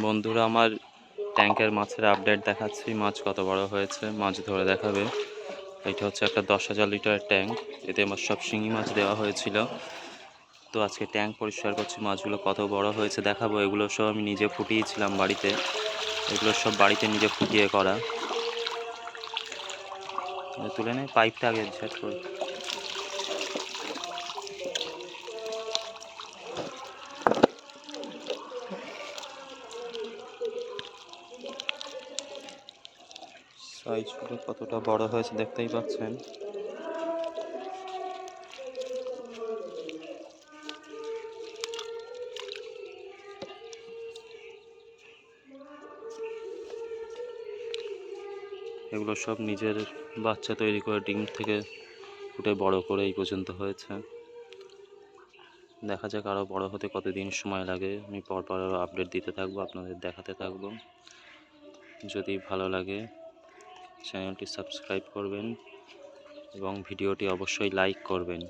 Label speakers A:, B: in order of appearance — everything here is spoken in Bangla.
A: বন্ধুরা, আমার ট্যাঙ্কের মাছের আপডেট দেখাচ্ছি। মাছ কত বড় হয়েছে, মাছ ধরে দেখাবে। এটা হচ্ছে একটা দশ হাজার লিটারের ট্যাঙ্ক। এতে আমার সব শিঙি মাছ দেওয়া হয়েছিল। তো আজকে ট্যাঙ্ক পরিষ্কার করছি, মাছগুলো কত বড় হয়েছে দেখাবো। এগুলো সব আমি নিজে ফুটিয়েছিলাম বাড়িতে। এগুলো সব বাড়িতে নিজে ফুটিয়ে করা। তুলে নে, পাইপটা আগে সেট করে। সাইজগুলো কতটা বড় হয়েছে দেখতেই পাচ্ছেন। এগুলো সব নিজের বাচ্চা তৈরি করে ডিম থেকে ফুটে বড় করে এই পর্যন্ত হয়েছে। দেখা যাক আরও বড় হতে কতদিন সময় লাগে। আমি পরপর আরও আপডেট দিতে থাকব, আপনাদের দেখাতে থাকব। যদি ভালো লাগে চ্যানেলটি সাবস্ক্রাইব করবেন এবং ভিডিওটি অবশ্যই লাইক করবেন।